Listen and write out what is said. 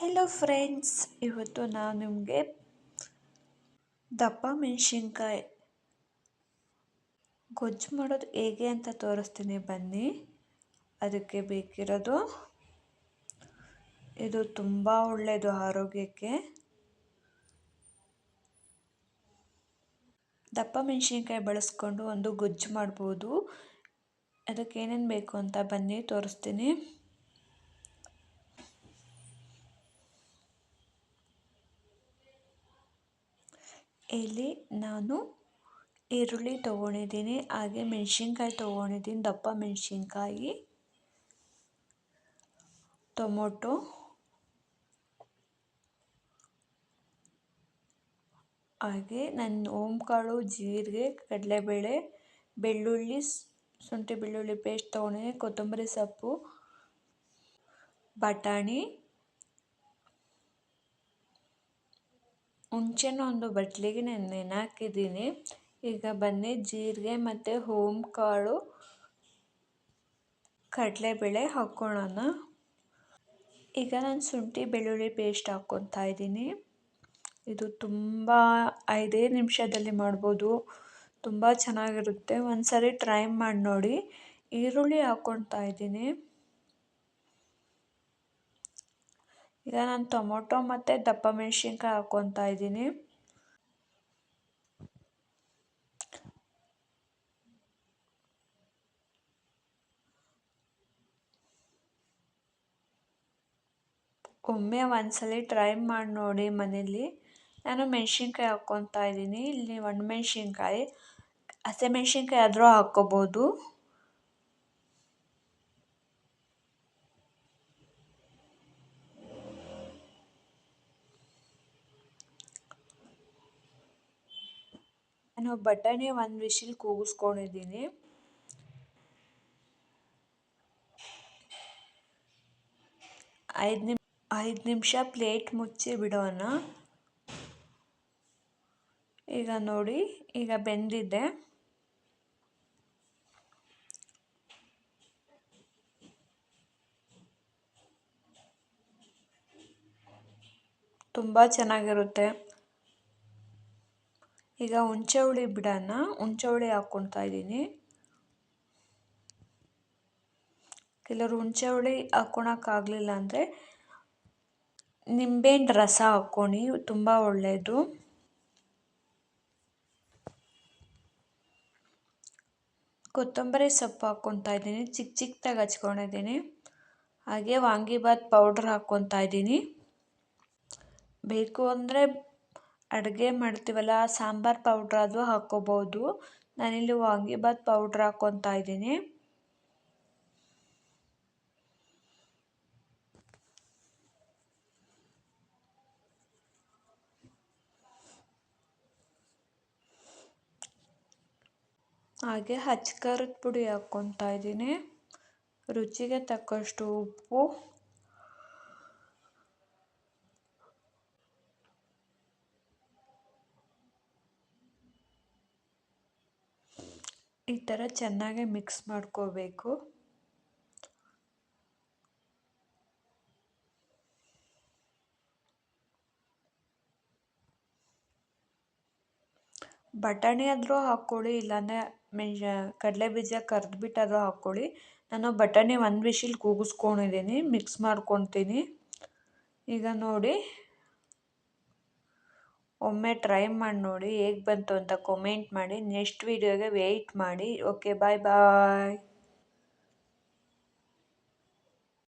Hello friends ಇವತ್ತು ನಾನು ನಿಮಗೆ ದಪ್ಪ ಮೆಣಸಿನ್ಕಾಯಿ. ಗೊಜ್ಜು ಮಾಡೋದು ಹೇಗೆ ಅಂತ ತೋರಿಸ್ತೀನಿ, ಬನ್ನಿ. ಅದಕ್ಕೆ ಬೇಕಿರೋದು ಇದು ತುಂಬ ಒಳ್ಳೆಯದು ಆರೋಗ್ಯಕ್ಕೆ. ದಪ್ಪ ಮೆಣಸಿನ್ಕಾಯಿ ಬಳಸ್ಕೊಂಡು ಒಂದು ಗೊಜ್ಜು ಮಾಡ್ಬೋದು. ಅದಕ್ಕೆ ಏನೇನು ಬೇಕು ಅಂತ ಬನ್ನಿ ತೋರಿಸ್ತೀನಿ. ಇಲ್ಲಿ ನಾನು ಈರುಳ್ಳಿ ತೊಗೊಂಡಿದ್ದೀನಿ, ಹಾಗೆ ಮೆಣಸಿನ್ಕಾಯಿ ತೊಗೊಂಡಿದ್ದೀನಿ, ದಪ್ಪ ಮೆಣಸಿನ್ಕಾಯಿ, ಟೊಮೊಟೊ, ಹಾಗೆ ನನ್ನ ಓಂಕಾಳು, ಜೀರಿಗೆ, ಕಡಲೆಬೇಳೆ, ಬೆಳ್ಳುಳ್ಳಿ, ಶುಂಠಿ ಬೆಳ್ಳುಳ್ಳಿ ಪೇಸ್ಟ್ ತೊಗೊಂಡಿದ್ದೀನಿ, ಕೊತ್ತಂಬರಿ ಸೊಪ್ಪು, ಬಟಾಣಿ. ಹುಣಸೆಹಣ್ಣು ಒಂದು ಬಟ್ಲಿಗೆ ನಾನು ನೆನೆ ಈಗ ಬನ್ನಿ, ಜೀರಿಗೆ ಮತ್ತು ಕಾಳು, ಕಡಲೆಬೇಳೆ ಹಾಕ್ಕೊಳ್ಳೋಣ ಈಗ ನಾನು ಶುಂಠಿ, ಬೆಳ್ಳುಳ್ಳಿ ಪೇಸ್ಟ್ ಹಾಕ್ಕೊತಾ ಇದ್ದೀನಿ. ಇದು ತುಂಬ ಐದೇ ನಿಮಿಷದಲ್ಲಿ ಮಾಡ್ಬೋದು. ತುಂಬ ಚೆನ್ನಾಗಿರುತ್ತೆ. ಒಂದು ಸರಿ ಟ್ರೈ ಮಾಡಿ ನೋಡಿ. ಈರುಳ್ಳಿ ಹಾಕ್ಕೊತಾ ಇದ್ದೀನಿ. ಈಗ ನಾನು ಟೊಮೊಟೊ ಮತ್ತು ದಪ್ಪ ಮೆಣಸಿನ್ಕಾಯಿ ಹಾಕ್ಕೊತಾ ಇದ್ದೀನಿ. ಒಮ್ಮೆ ಒಂದ್ಸಲ ಟ್ರೈ ಮಾಡಿ ನೋಡಿ ಮನೇಲಿ. ನಾನು ಮೆಣಸಿನ್ಕಾಯಿ ಹಾಕ್ಕೊತಾ ಇದ್ದೀನಿ. ಇಲ್ಲಿ ಒಣಮೆಣ್ಸಿನ್ಕಾಯಿ ಹಸಿಮೆಣ್ಸಿನ್ಕಾಯಿ ಆದರೂ ಹಾಕ್ಕೋಬೋದು. ನಾನು ಬಟಾಣಿ ಒಂದು ವಿಶಿಲ್ ಕೂಗಿಸ್ಕೊಂಡಿದ್ದೀನಿ. ಐದು ನಿಮ್, ಐದು ನಿಮಿಷ ಪ್ಲೇಟ್ ಮುಚ್ಚಿ ಬಿಡೋಣ. ಈಗ ನೋಡಿ, ಈಗ ಬೆಂದಿದೆ. ತುಂಬ ಚೆನ್ನಾಗಿರುತ್ತೆ. ಈಗ ಹುಣಸೆ ಹುಳಿ ಬಿಡೋಣ ಹುಣಸೆ ಹುಳಿ ಹಾಕ್ಕೊತಾ ಇದ್ದೀನಿ. ಕೆಲವರು ಹುಣಸೆ ಹುಳಿ ಹಾಕ್ಕೊಳಕ್ಕಾಗಲಿಲ್ಲ ಅಂದರೆ ನಿಂಬೆಹಣ್ಣು ರಸ ಹಾಕ್ಕೊಳ್ಳಿ ತುಂಬ ಒಳ್ಳೆಯದು ಕೊತ್ತಂಬರಿ ಸೊಪ್ಪು ಹಾಕ್ಕೊತಾ ಇದ್ದೀನಿ ಚಿಕ್ಕ ಚಿಕ್ಕದಾಗಿ ಹಚ್ಕೊಂಡಿದ್ದೀನಿ ಹಾಗೆ ವಾಂಗಿಬಾತ್ ಪೌಡ್ರ್ ಹಾಕ್ಕೊತಾ ಇದ್ದೀನಿ. ಬೇಕು ಅಂದರೆ ಅಡುಗೆ ಮಾಡ್ತೀವಲ್ಲ, ಸಾಂಬಾರು ಪೌಡ್ರ್ ಅದು ಹಾಕ್ಕೋಬೋದು. ನಾನಿಲ್ಲಿ ವಾಂಗಿಬಾತ್ ಪೌಡ್ರ್ ಹಾಕ್ಕೊತಾ ಇದ್ದೀನಿ. ಹಾಗೆ ಹಚ್ಕರದ ಪುಡಿ ಹಾಕ್ಕೊತಾ ಇದ್ದೀನಿ. ರುಚಿಗೆ ತಕ್ಕಷ್ಟು ಉಪ್ಪು. ಈ ಥರ ಚೆನ್ನಾಗಿ ಮಿಕ್ಸ್ ಮಾಡ್ಕೋಬೇಕು. ಬಟಾಣಿ ಆದರೂ ಹಾಕ್ಕೊಳ್ಳಿ, ಇಲ್ಲಾಂದರೆ ಕಡಲೆ ಬೀಜ ಕರೆದ್ಬಿಟ್ಟಾದರೂ ಹಾಕ್ಕೊಳ್ಳಿ. ನಾನು ಬಟಾಣಿ ಒಂದು ವಿಶಿಲ್ ಕೂಗಿಸ್ಕೊಂಡಿದ್ದೀನಿ, ಮಿಕ್ಸ್ ಮಾಡ್ಕೊತೀನಿ. ಈಗ ನೋಡಿ. ಒಮ್ಮೆ ಟ್ರೈ ಮಾಡಿ ನೋಡಿ ಹೇಗೆ ಬಂತು ಅಂತ ಕಾಮೆಂಟ್ ಮಾಡಿ ನೆಕ್ಸ್ಟ್ ವೀಡಿಯೋಗೆ ವೆಯ್ಟ್ ಮಾಡಿ. Okay bye bye